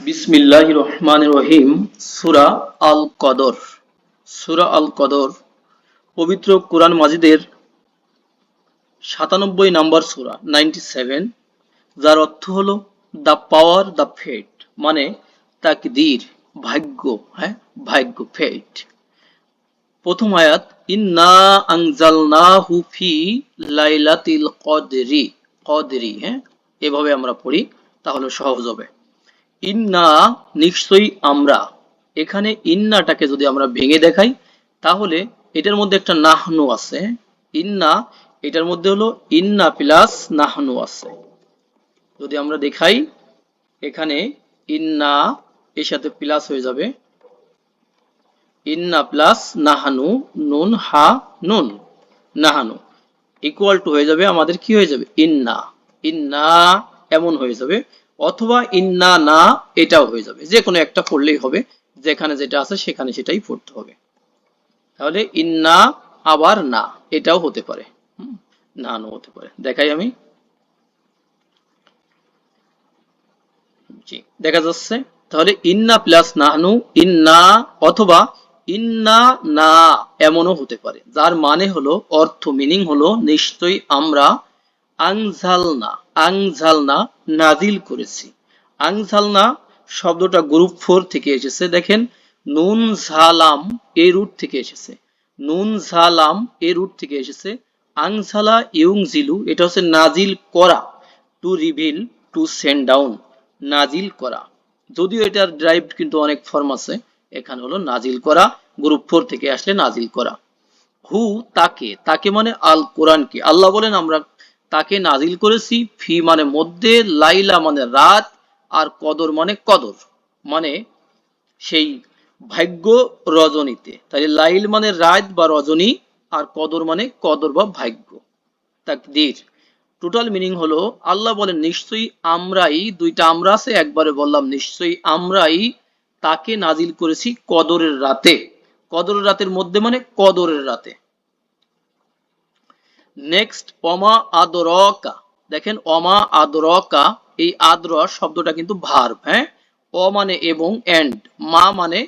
বিসমিল্লাহ রহমান রহিম, সুরা আল কদর সুরা আল কদর পবিত্র কোরআন মাজিদের সাতানব্বই নাম্বার সুরা, নাইনটি সেভেন, যার অর্থ দ্য পাওয়ার, দ্য ফেট মানে তাকদীর, ভাগ্য হ্যাঁ? ভাগ্য ফেট প্রথম আয়াত, ইন্না আনজালনাহু ফি লাইলাতিল কদরি কদরি হ্যাঁ? এভাবে আমরা পড়ি, তাহলে সহজ হবে। ইন্না নিশ্চয়ই আমরা। এখানে ইন্নাটাকে যদি আমরা ভেঙে দেখাই, তাহলে এটার মধ্যে একটা নাহনু আছে। ইন্না, এটার মধ্যে হলো ইন্না প্লাস নাহনু আছে। যদি আমরা দেখাই, এখানে ইন্না এর সাথে প্লাস হয়ে যাবে। ইন্না প্লাস নাহানু, নুন, হা, নুন, নাহানু। ইকুয়াল টু হয়ে যাবে আমাদের কি হয়ে যাবে? ইন্না। ইন্না এমন হয়ে যাবে। অথবা ইন্না না এটাও হয়ে যাবে। যে কোনো একটা পড়লেই হবে যেখানে যেটা আছে সেখানে সেটাই পড়তে হবে। তাহলে ইন্না আবার না এটাও হতে পারে। হুম, নানও হতে পারে। দেখাই আমি। দেখা যাচ্ছে। তাহলে ইন্না প্লাস নাহনু ইন্না অথবা ইন্না না এমনও হতে পারে। যার মানে হলো অর্থ মিনিং হলো নিশ্চয়ই আমরা আংঝালনা আংঝালনা নাজিল করেছি। আংঝালনা শব্দটা গ্রুপ ফোর থেকে এসেছে। দেখেন, নুন ঝালাম এই রুট থেকে এসেছে। নুন ঝালাম এ রুট থেকে এসেছে। আংঝালা ইউং জিলু এটা হচ্ছে নাজিল করা to reveal to send down নাজিল করা। যদিও এটার ড্রাইভ কিন্তু অনেক ফর্ম আছে, এখানে হলো নাজিল করা গ্রুপ ফোর থেকে আসলে নাজিল করা। হু, তাকে তাকে মানে আল কোরআনকে আল্লাহ বলেন আমরা তাকে নাজিল করেছি ফি মানে মধ্যে, লাইলা মানে রাত, আর কদর মানে কদর মানে সেই ভাগ্য রজনীতে। তাহলে লাইল মানে রাত বা রজনী, আর কদর মানে কদর বা ভাগ্য। তাকদীর। টোটাল মিনিং হলো, আল্লাহ বলেন, নিশ্চয়ই আমরাই, দুইটা আমরা আছে, একবারে বললাম, নিশ্চয়ই আমরাই তাকে নাজিল করেছি কদরের রাতে। কদরের রাতের মধ্যে মানে কদরের রাতে। নেক্সট অমা আদরকা। দেখেন, অমা আদরকা, এই আদর শব্দটা কিন্তু ভার্ব হ্যাঁ? অ মানে এবং এন্ড মা মানে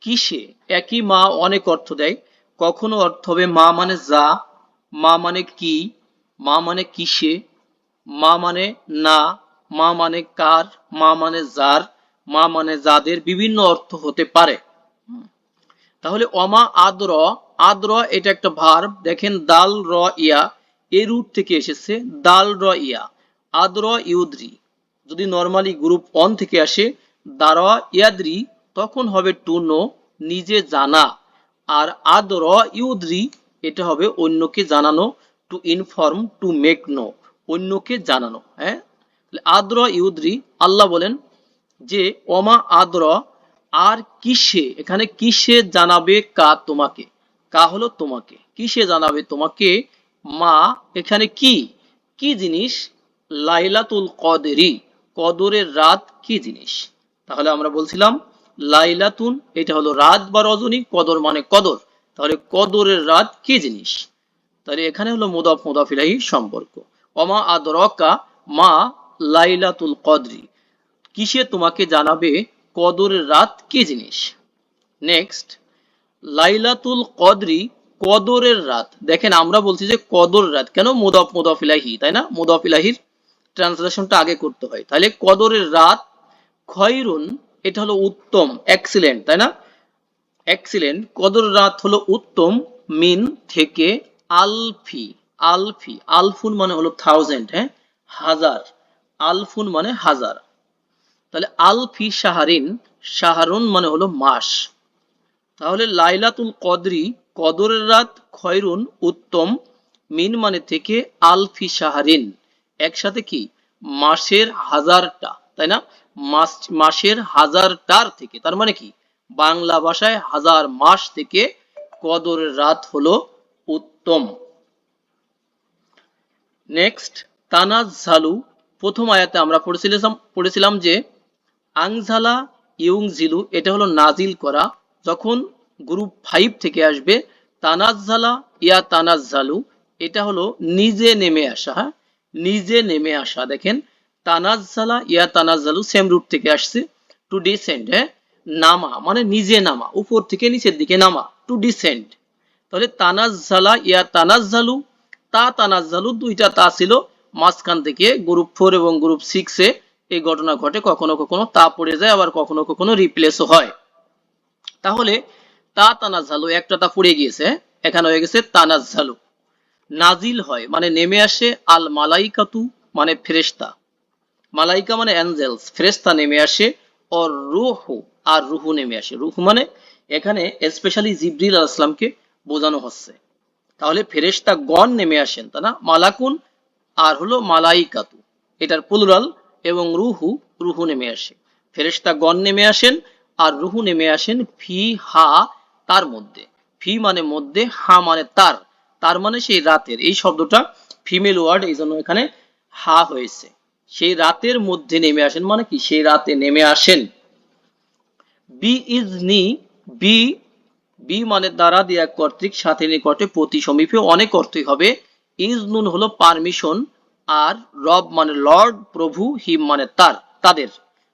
কিসে? একই মা অনেক অর্থ দেয়। কখনো অর্থ হবে মা মানে যা, মা মানে কি, মা মানে কিসে, মা মানে না, মা মানে কার, মা মানে যার, মা মানে যাদের বিভিন্ন অর্থ হতে পারে। তাহলে অমা আদ্র আদ্র এটা একটা ভার্ব দেখেন দাল, র, ইয়া এই রুট থেকে এসেছে, দাল, র, ইয়া, আদ্র, ইউদ্রি। যদি নর্মালি গ্রুপ অন থেকে আসে, দারা, ইয়াদ্রি, তখন হবে টু নো নিজে জানা। আর আদর, ইউদ্রি, এটা হবে অন্যকে জানানো to inform to make know অন্যকে জানানো হ্যাঁ? আদ্র, ইউদ্রি, আল্লাহ বলেন যে অমা আদ্র, আর কিসে, এখানে কিসে জানাবে কা তোমাকে? কা হলো তোমাকে। কিসে জানাবে তোমাকে? মা, এখানে কি? কি জিনিস? লাইলাতুল কদরি, কদরের রাত কি জিনিস? তাহলে আমরা বলছিলাম, লাইলাতুন, এটা হলো রাত বা রজনী, কদর মানে কদর। তাহলে কদরের রাত কি জিনিস? তাহলে এখানে হলো মুদাফ মুদাফিলাহি সম্পর্ক। অমা আদরকা মা লাইলাতুল কদরি। কিসে তোমাকে জানাবে কদরের রাত কি জিনিস? নেক্সট লাইলাতুল কদরি কদরের রাত। দেখেন, আমরা বলছি যে কদর রাত। কেন? মুদাফ মুদাফিলাহি তাই না? মুদাফিলাহির ট্রান্সলেশনটা আগে করতে হয়। তাহলে কদরের রাত খয়রুন, এটা হলো উত্তম এক্সিলেন্ট তাই না? এক্সিলেন্ট কদর রাত হলো উত্তম, মিন থেকে আলফি আলফি, আলফুন মানে হলো থাউজেন্ড হ্যাঁ? হাজার। আলফুন মানে হাজার। তাহলে আলফি সাহারিন সাহারুন মানে হলো মাস। তাহলে লাইলাতুল কদরি, কদরের রাত খয়রুন উত্তম, মিন মানে থেকে আলফি সাহারিন একসাথে কি? মাসের হাজারটা, তাই না? মাস, মাসের হাজারটার থেকে। তার মানে কি? বাংলা ভাষায় হাজার মাস থেকে কদরের রাত হলো উত্তম। নেক্সট তানাজ ঝালু প্রথম আয়াতে আমরা পড়েছিলাম পড়েছিলাম যে আংঝালা ইউং জিলু এটা হলো নাজিল করা। যখন গ্রুপ ফাইভ থেকে আসবে, তানাজ্জালা ইয়া তানাজ্জালু, এটা হলো নিজে নেমে আসা হ্যাঁ? নিজে নেমে আসা, দেখেন, তানাজ্জালা ইয়া তানাজ্জালু সেম রুট থেকে আসছে টু ডিসেন্ড হ্যাঁ? নামা মানে নিজে নামা, উপর থেকে নিচের দিকে নামা টু ডিসেন্ড তাহলে তানাজ্জালা ইয়া তানাজ্জালু, তা তানাজ্জালু, দুইটা তা ছিল, মাঝখান থেকে গ্রুপ ফোর এবং গ্রুপ সিক্সে এই ঘটনা ঘটে, কখনো কখনো তা পড়ে যায়, আবার কখনো কখনো রিপ্লেসও হয়। তাহলে তা তানাজ্জালু, একটা তা পড়ে গিয়েছে, এখানে হয়ে গেছে তানাজ্জালু। নাজিল হয় মানে নেমে আসে আল মালাইকাতু মানে ফেরেশতা। মালাইকা মানে অ্যাঞ্জেলস ফেরেশতা নেমে আসে, অর রুহু, আর রুহু নেমে আসে। রুহু মানে এখানে স্পেশালি জিবরিল আলাইহিস সালামকে বোঝানো হচ্ছে। তাহলে ফেরেশতা গণ নেমে আসেন তা না? মালাকুন, আর হলো মালাইকাতু, এটার প্লুরাল এবং রুহু রুহু নেমে আসে। ফেরেশতা গণ নেমে আসেন আর রুহু নেমে আসেন ফি, হা, তার মধ্যে। ফি মানে মধ্যে, হা মানে তার। তার মানে সেই রাতের। এই শব্দটা ফিমেল ওয়ার্ড, এই জন্য এখানে হা হয়েছে। সেই রাতের মধ্যে নেমে আসেন মানে কি? সেই রাতে নেমে আসেন। বি ইজ নি, বি বি মানে দ্বারা দেয়া কর্তৃক সাথে নিকটে প্রতি সমীপে অনেক অর্থই হবে। ইজ নুন হলো পারমিশন, আর রব মানে লর্ড, প্রভু, হিম মানে তার, তাদের।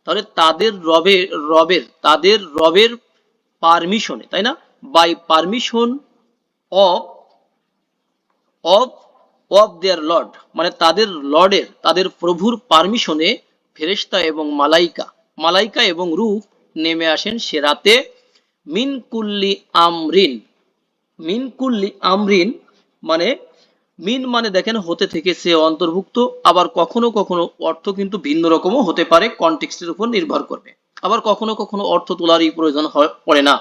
তাহলে তাদের রবের রবের, তাদের রবের পারমিশনে তাই না? By permission of of of their lord মানে তাদের লর্ডের তাদের প্রভুর পারমিশনে ফেরেশতা এবং মালাইকা মালাইকা এবং রূহ নেমে আসেন সে রাতে। মিন কুল্লি আমরিন, মিন কুল্লি আমরিন মানে মিন মানে দেখেন হতে থেকে সে অন্তর্ভুক্ত, আবার কখনো কখনো অর্থ কিন্তু ভিন্ন রকমও হতে পারে কনটেক্সটের উপর নির্ভর করবে। আবার কখনো কখনো অর্থ তোলারই প্রয়োজন হয়, পড়ে না।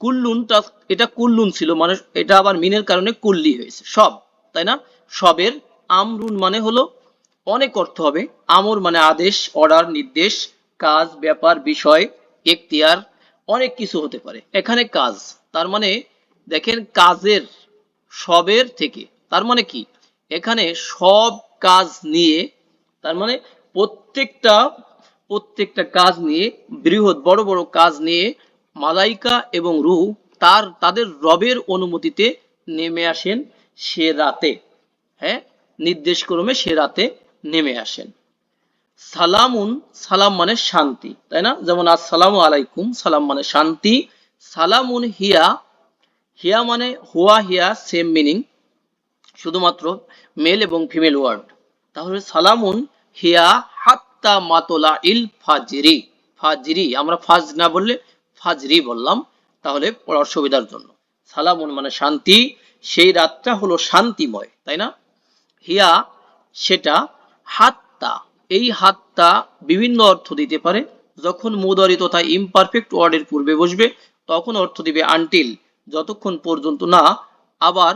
কুল্লুনটা এটা কুল্লুন ছিল মানে এটা আবার মিনের কারণে কুল্লি হয়েছে, সব, তাই না? সবের আমরুন মানে হলো অনেক অর্থ হবে, আমর মানে আদেশ অর্ডার নির্দেশ, কাজ, ব্যাপার, বিষয়, এখতিয়ার, অনেক কিছু হতে পারে। এখানে কাজ, তার মানে দেখেন কাজের সবের থেকে তার মানে কি? এখানে সব কাজ নিয়ে, তার মানে প্রত্যেকটা প্রত্যেকটা কাজ নিয়ে, বৃহৎ বড় বড় কাজ নিয়ে মালাইকা এবং রূহ তার, তাদের রবের অনুমতিতে নেমে আসেন সে রাতে। হ্যাঁ? নির্দেশক্রমে সে রাতে নেমে আসেন। সালামুন, সালাম মানে শান্তি, তাই না? যেমন, আসসালামু আলাইকুম, সালাম মানে শান্তি। সালামুন হিয়া হিয়া মানে হুয়া, হিয়া সেম মিনিং শুধুমাত্র মেল এবং ফিমেল ওয়ার্ড তাহলে সালামুন হিয়া হাত্তা মাতলা ইল ফাজরি। ফাজরি, আমরা ফাজ না বললে ফাজরি বললাম, তাহলে পড়ার সুবিধার জন্য। সালামুন মানে শান্তি, সেই রাতটা হলো শান্তিময়, তাই না? হিয়া সেটা হাত্তা, এই হাত্তা বিভিন্ন অর্থ দিতে পারে। যখন মুদারি তথা ইমপারফেক্ট ওয়ার্ডের পূর্বে বসবে, তখন অর্থ দিবে আনটিল যতক্ষণ পর্যন্ত না, আবার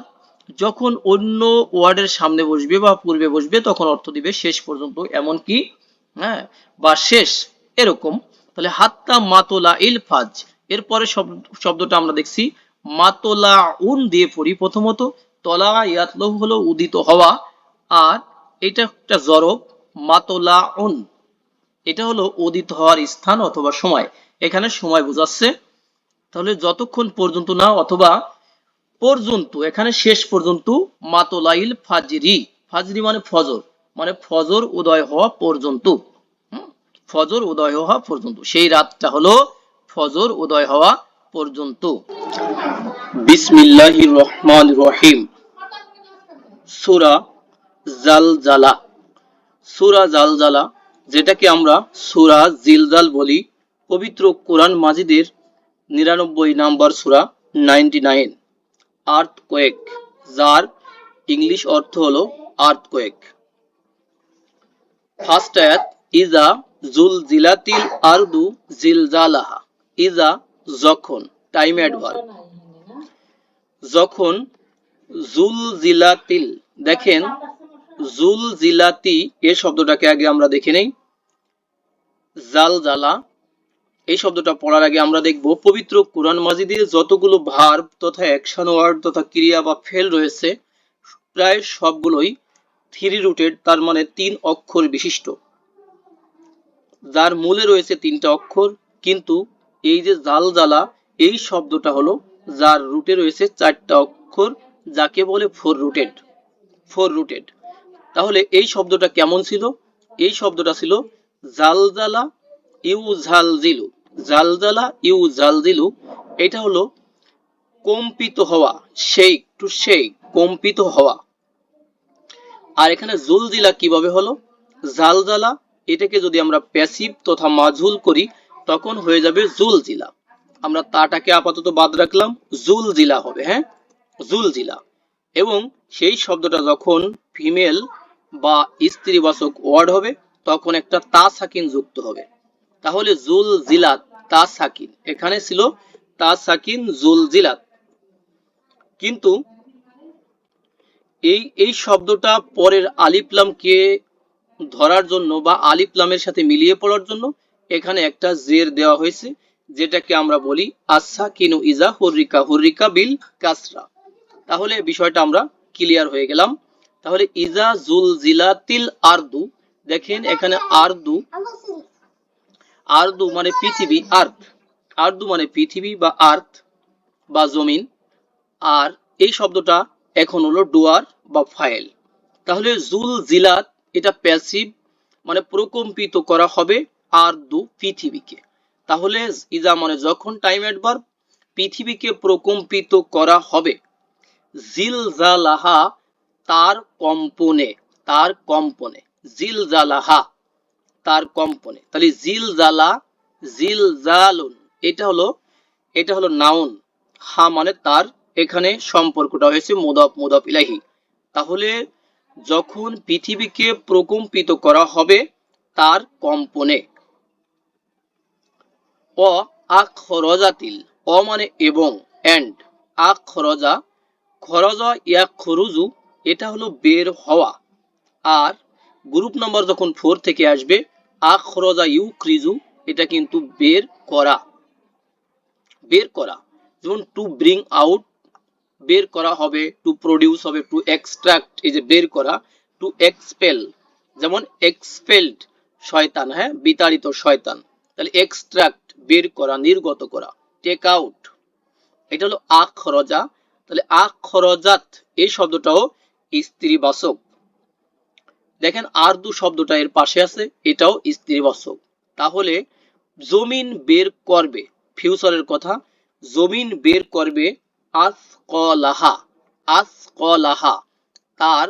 যখন অন্য ওয়ার্ডের সামনে বসবে বা পূর্বে বসবে, তখন অর্থ দিবে শেষ পর্যন্ত এমন কি হ্যাঁ বা শেষ, এরকম। তাহলে হাত্তা মাতোলা ইল ফাজ। এরপরে শব্দটা আমরা দেখছি, মাতোলা উন দিয়ে পড়ি প্রথমত, তলা ইয়াতলহ হলো উদিত হওয়া, আর এটা একটা জরব, মাতোলা উন। এটা হলো উদিত হওয়ার স্থান অথবা সময়। এখানে সময় বোঝাচ্ছে। তাহলে যতক্ষণ পর্যন্ত না, অথবা পর্যন্ত, এখানে শেষ পর্যন্ত, মাতোলাইল ফাজরি। ফাজরি মানে ফজর মানে ফজর উদয় হওয়া পর্যন্ত। ফজর উদয় হওয়া পর্যন্ত। সেই রাতটা হলো ফজর উদয় হওয়া পর্যন্ত। বিসমিল্লাহির রহমান রহিম। সূরা জালজালা। সূরা জালজালা, যেটাকে আমরা সূরা জিলজাল বলি, পবিত্র কোরআন মাজিদের নিরানব্বই নাম্বার সূরা নাইনটি নাইন আর্থকোয়েক যার ইংলিশ অর্থ হলো আর্থকোয়েক ফার্স্ট আয়াত ইজা জুলজিলাতিল আরদু জিলজালাহা ইজা যখন টাইম অ্যাডভার্ব যখন জুলজিলাতিল দেখেন জুলজিলাতি এই শব্দটাকে আগে আমরা দেখে নেই। জালজালা এই শব্দটা পড়ার আগে আমরা দেখব, পবিত্র কোরআন মাজিদে যতগুলো ভার্ব তথা অ্যাকশন ওয়ার্ড তথা ক্রিয়া বা ফেল রয়েছে, প্রায় সবগুলোই থ্রি রুটেড তার মানে তিন অক্ষর বিশিষ্ট। যার মূলে রয়েছে তিনটা অক্ষর, কিন্তু এই যে জাল জ্বালা এই শব্দটা হলো যার রুটে রয়েছে চারটা অক্ষর, যাকে বলে ফোর রুটেড ফোর রুটেড তাহলে এই শব্দটা কেমন ছিল? এই শব্দটা ছিল জাল জালজালা ইউ ঝালজিলু জালজালা ইউ ঝালজিলু এটা হলো কম্পিত হওয়া শেক টু শেক কম্পিত হওয়া। আর এখানে জুলজিলা কীভাবে হলো? জালজালা, এটাকে যদি আমরা প্যাসিভ তথা মাঝুল করি, তখন হয়ে যাবে জুলজিলা। আমরা তাটাকে আপাতত বাদ রাখলাম, জুলজিলা হবে হ্যাঁ? জুলজিলা। এবং সেই শব্দটা যখন ফিমেল বা স্ত্রীবাচক ওয়ার্ড হবে, তখন একটা তা সাকিন যুক্ত হবে। তাহলে জুল জিলাত তা সাকিন এখানে ছিল তা সাকিন জুল কিন্তু এই এই শব্দটা পরের আলিফলামকে ধরার জন্য বা আলিফলামের সাথে মিলিয়ে পড়ার জন্য এখানে একটা জের দেওয়া হয়েছে, যেটাকে আমরা বলি আসা কিনু ইজা হুররিকা হুররিকা বিল কাসরা। তাহলে বিষয়টা আমরা ক্লিয়ার হয়ে গেলাম। তাহলে ইজা জুল জিলাতিল আরদু, দেখেন এখানে আরদু আরদু মানে পৃথিবী, আর্থ। আরদু মানে পৃথিবী বা আর্থ বা জমিন। আর এই শব্দটা এখন হলো ডুয়ার বা ফাইল তাহলে জুল জিলাত এটা প্যাসিভ মানে প্রকম্পিত করা হবে আর দু পৃথিবীকে। তাহলে ইজা মানে যখন টাইম অ্যাডভার পৃথিবীকে প্রকম্পিত করা হবে। জিলজালাহা তার কম্পনে তার কম্পনে। জিলজালাহা তার কম্পনে। তাহলে জিলজালা জিলজালুন এটা হলো এটা হলো নাউন। হা মানে তার এখানে সম্পর্কটা হয়েছে মোদাব মোদাব ইলাহি তাহলে যখন পৃথিবীকে প্রকম্পিত করা হবে তার কম্পনে। অ আখরজাতিল, অ মানে এবং এন্ড আখরজা, খরজা ইয়া খরুজু এটা হলো বের হওয়া। আর গ্রুপ নাম্বার যখন ফোর থেকে আসবে আখরজা ইউ ক্রিজু এটা কিন্তু বের করা। বের করা। যেমন টু ব্রিং আউট বের করা হবে টু প্রডিউস হবে টু এক্সট্রাক্ট এই যে বের করা টু এক্সপেল যেমন এক্সপেলড শয়তান হ্যাঁ বিতাড়িত শয়তান। তাহলে এক্সট্রাক্ট বের করা, নির্গত করা টেক আউট এটা হলো আখরজা। তাহলে আখরজাত, এই শব্দটাও স্ত্রীবাচক। দেখেন আরদু শব্দটা এর পাশে আছে, এটাও স্ত্রীবাচক তাহলে জমিন বের করবে, ফিউচারের কথা, জমিন বের করবে আসকলাহা আসকলাহা, তার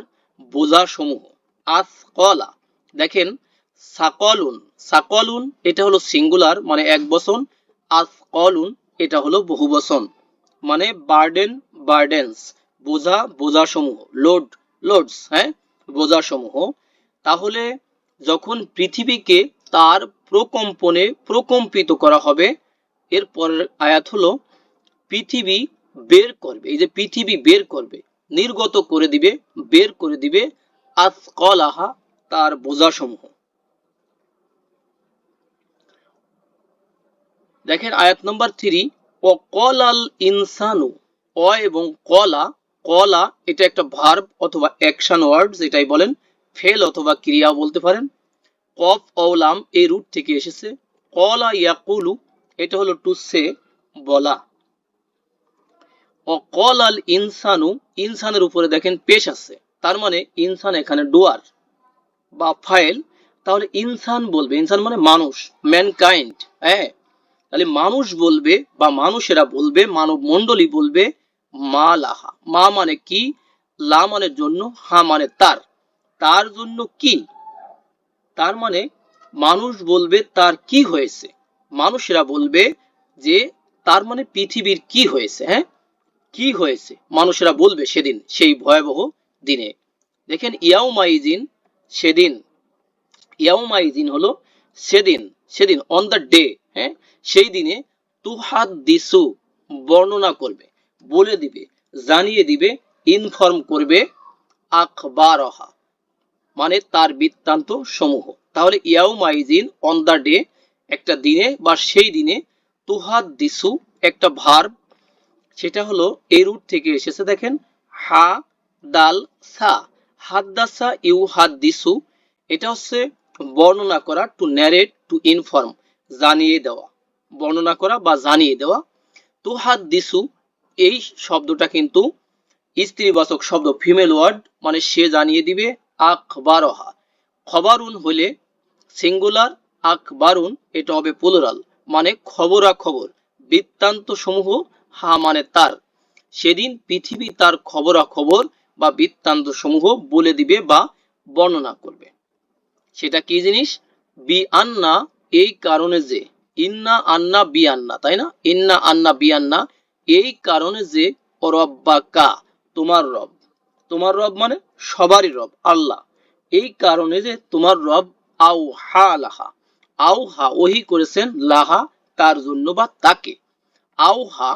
বোঝা সমূহ আসকলা, দেখেন সাকলুন সাকলুন এটা হলো সিঙ্গুলার মানে এক বচন, আসকলুন এটা হলো বহু বচন মানে বার্ডেন, বার্ডেন্স, বোঝা বোঝা সমূহ লোড, লোডস হ্যাঁ? বোঝা সমূহ তাহলে যখন পৃথিবীকে তার প্রকম্পনে প্রকম্পিত করা হবে, এর পরের আয়াত হলো, পৃথিবী বের করবে, এই যে পৃথিবী বের করবে, নির্গত করে দিবে, বের করে দিবে, আসকলাহা, তার বোঝা সমূহ দেখেন আয়াত নম্বর থ্রি ও কলাল ইনসানু, অ এবং কলা কলা, এটা একটা ভার্ব অথবা অ্যাকশন ওয়ার্ড যেটাই বলেন, ফেল অথবা ক্রিয়া বলতে পারেন। কফ অলাম এই রুট থেকে এসেছে। কলা ইয়াকুলু, এটা হলো টু সে বলা। ও কল আল ইনসানু, ইনসানের উপরে দেখেন পেশ আছে। তার মানে ইনসান এখানে ডুয়ার বা ফাইল। তাহলে ইনসান বলবে, ইনসান মানে মানুষ ম্যানকাইন্ড হ্যাঁ? তাহলে মানুষ বলবে বা মানুষেরা বলবে মানব মণ্ডলী বলবে মা লাহা। মা মানে কি? লা মানে জন্য, হা মানে তার। তার জন্য কি? তার মানে মানুষ বলবে তার কি হয়েছে। মানুষেরা বলবে যে তার মানে পৃথিবীর কি হয়েছে হ্যাঁ? কি হয়েছে? মানুষেরা বলবে সেদিন, সেই ভয়াবহ দিনে। দেখেন ইয়াউমাইজিন সেদিন। ইয়াউমাইজিন হলো সেদিন সেদিন অন দ্য ডে হ্যাঁ? সেই দিনে তুহাদ দিসু বর্ণনা করবে। বলে দিবে, জানিয়ে দিবে ইনফর্ম করবে, আখবারহা মানে তার বৃত্তান্ত সমূহ। তাহলে ইয়াউমাইজিন অন দ্য ডে একটা দিনে বা সেই দিনে তুহাদ দিসু একটা ভার্ব সেটা হলো এই রুট থেকে এসেছে দেখেন, হা, দাল, সা। হাদ্দাসা ইউ হাদ্দিসু এটা হচ্ছে বর্ণনা করা টু ন্যারেট টু ইনফর্ম জানিয়ে দেওয়া। বর্ণনা করা বা জানিয়ে দেওয়া। তো হাদ্দিসু এই শব্দটা কিন্তু স্ত্রীবাচক শব্দ ফিমেল ওয়ার্ড মানে সে জানিয়ে দিবে, আখবারহা। খবরুন হলে সিঙ্গুলার আকবারুন এটা হবে প্লুরাল মানে খবরা খবর বৃত্তান্ত সমূহ হা মানে তার। সেদিন পৃথিবী তার খবরা খবর বা বৃত্তান্ত সমূহ বলে দিবে বা বর্ণনা করবে। সেটা কি জিনিস? বি আন্না এই কারণে যে, ইন্না আন্না বি আন্না তাই না? ইন্না আন্না বি আন্না এই কারণে যে রব্বাকা, তোমার রব। তোমার রব মানে সবারই রব, আল্লাহ। এই কারণে যে তোমার রব আউ হা লাহা। আউ হা ওহি করেছেন লাহা, তার জন্য বা তাকে। আউ হা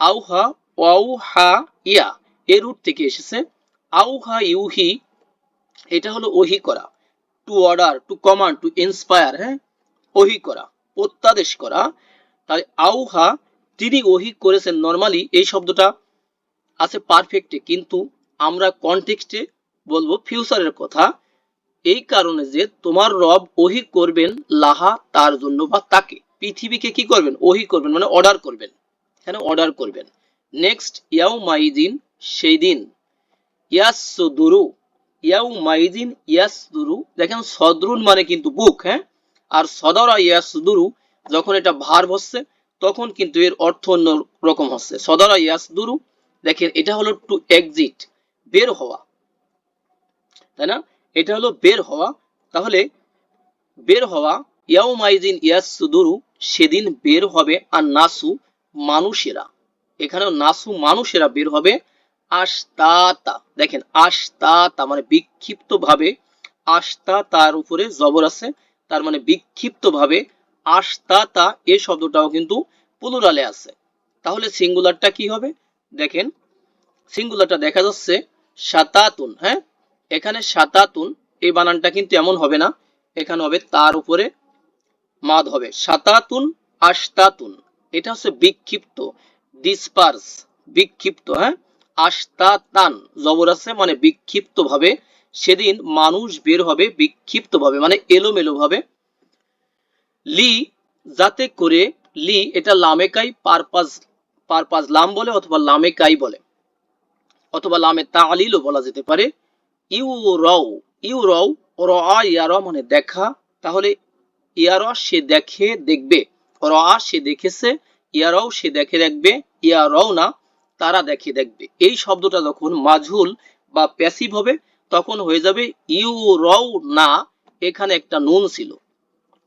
আউ হা ওয়াউ হা ইয়া এর রুট থেকে এসেছে। আউ হা ইউহি, এটা হলো ওহি করা। To order, to command, to inspire হ্যাঁ? ওহি করা, প্রত্যাদেশ করা। তাই আউহা তিনি ওহি করেছেন। নর্মালি এই শব্দটা আছে পারফেক্টে কিন্তু আমরা কনটেক্সটে বলব ফিউচারের কথা। এই কারণে যে তোমার রব ওহি করবেন লাহা, তার জন্য বা তাকে। পৃথিবীকে কি করবেন? ওহি করবেন মানে অর্ডার করবেন। এখানে অর্ডার করবেন। নেক্সট ইয়াও মাইদিন সেই দিন ইয়াসুদুরু ইয়াউ মাইদিন ইয়াসদুরু দেখেন সদরুন মানে কিন্তু বুক হ্যাঁ? আর সদরা ইয়াসদুরু যখন এটা ভার হচ্ছে তখন কিন্তু এর অর্থ অন্য রকম হচ্ছে। সদরা ইয়াসদুরু দেখেন এটা হলো টু এক্সিট বের হওয়া। তাই না? এটা হলো বের হওয়া। তাহলে বের হওয়া ইয়াউ মাইদিন ইয়াসদুরু সেদিন বের হবে আর নাসু মানুষেরা। এখানেও নাসু মানুষেরা বের হবে। আস্তাতা দেখেন আস্তাতা মানে বিক্ষিপ্ত ভাবে আস্তা তার উপরে জবর আছে, তার মানে বিক্ষিপ্ত ভাবে আস্তাতা এই শব্দটাও কিন্তু প্লুরালে আছে। তাহলে সিঙ্গুলারটা কি হবে? দেখেন সিঙ্গুলারটা দেখা যাচ্ছে সাতাতুন হ্যাঁ? এখানে সাতাতুন, এই বানানটা কিন্তু এমন হবে না। এখানে হবে তার উপরে মাদ হবে। সাতাতুন, আস্তাতুন, এটা হচ্ছে বিক্ষিপ্ত ডিসপার্স বিক্ষিপ্ত হ্যাঁ? আস্তাতান, জবর আছে মানে বিক্ষিপ্ত ভাবে সেদিন মানুষ বের হবে বিক্ষিপ্ত ভাবে মানে এলোমেলো ভাবে লি যাতে করে লি এটা লামেকাই পারপাজ পারপাজ লাম বলে অথবা লামেকাই বলে। অথবা লামে তালিলও বলা যেতে পারে। ইউ রও ইউ রও র ইয়ার মানে দেখা। তাহলে ইয়ার সে দেখে, দেখবে। র সে দেখেছে ইয়ারও সে দেখে, দেখবে। ইয়ারও না, তারা দেখে, দেখবে। এই শব্দটা যখন মাঝুল বা প্যাসিভ হবে, তখন হয়ে যাবে ইউ রও না। এখানে একটা নুন ছিল।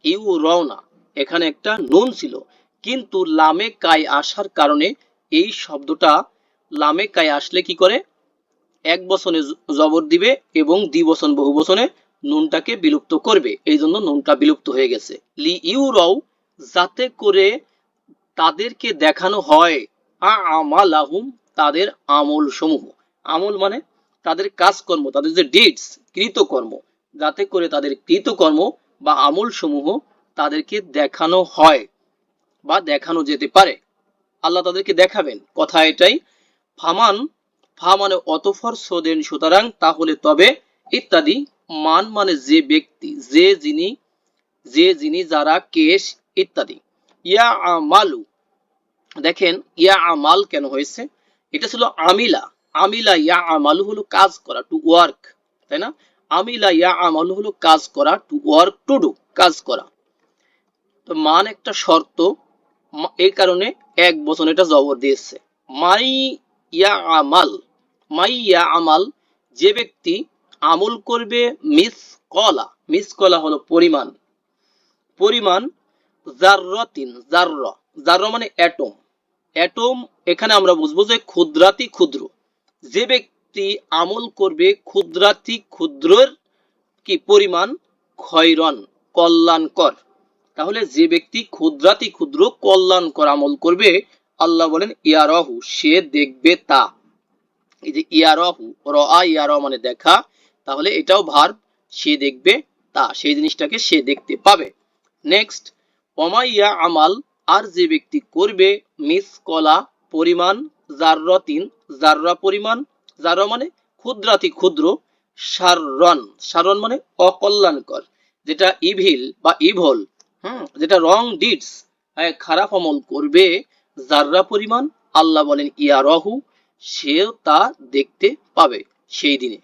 ইউ রও না এখানে একটা নুন ছিল। কিন্তু লামে কাই আসার কারণে এই শব্দটা লামে কাই আসলে কি করে? এক বচনে জ- জবর দিবে এবং দ্বিবচন বহু বচনে নুনটাকে বিলুপ্ত করবে। এই জন্য নুনটা বিলুপ্ত হয়ে গেছে। লি ইউ রও, যাতে করে তাদেরকে দেখানো হয় আমালাহুম, তাদের আমল সমূহ আমল মানে তাদের কাজকর্ম, তাদের যে ডিডস কৃতকর্ম। যাতে করে তাদের কৃতকর্ম বা আমল সমূহ তাদেরকে দেখানো হয় বা দেখানো যেতে পারে। আল্লাহ তাদেরকে দেখাবেন। কথা এটাই, ফামান ফা মানে অতফর সোদেন সুতরাং তাহলে তবে ইত্যাদি মান মানে যে ব্যক্তি, যে যিনি যে যিনি যারা কেশ ইত্যাদি। ইয়া আমালু, দেখেন ইয়া আমাল কেন হয়েছে? এটা ছিল আমিলা। আমিলা ইয়া আমালু হলো কাজ করা টু ওয়ার্ক তাই না? আমিলা ইয়া আমালু হলো কাজ করা টু ওয়ার্ক টু ডু কাজ করা। তো মান একটা শর্ত এই কারণে এক বচন এটা জবর দিয়েছে। মাই ইয়া আমাল মাই ইয়া আমাল যে ব্যক্তি আমল করবে মিস কলা মিস কলা হলো পরিমাণ। পরিমাণ জাররাতিন জারর জারর মানে অ্যাটম অ্যাটম এখানে আমরা বুঝব যে ক্ষুদ্রাতি ক্ষুদ্র। যে ব্যক্তি আমল করবে ক্ষুদ্রাতি ক্ষুদ্রর কি পরিমাণ? ক্ষয়রন কল্যাণকর। তাহলে যে ব্যক্তি ক্ষুদ্রাতি ক্ষুদ্র, কল্যাণকর আমল করবে, আল্লাহ বলেন, ইয়ারহু, সে দেখবে তা। এই যে ইয়ারহু র আ ইয়ার মানে দেখা, তাহলে এটাও ভার্ব সে দেখবে তা, সেই জিনিসটাকে সে দেখতে পাবে। নেক্সট অমাইয়া আমাল, আর যে ব্যক্তি করবে মিস কলা পরিমাণ জাররাতিন জাররা পরিমাণ জাররা মানে ক্ষুদ্রাতি ক্ষুদ্র সারন সারন মানে অকল্যাণকর, যেটা ইভিল বা ইভল হুম, যেটা রং ডিডস খারাপ অমল করবে, যাররা পরিমাণ আল্লাহ বলেন, ইয়ারহু সেও তা দেখতে পাবে সেই দিনে।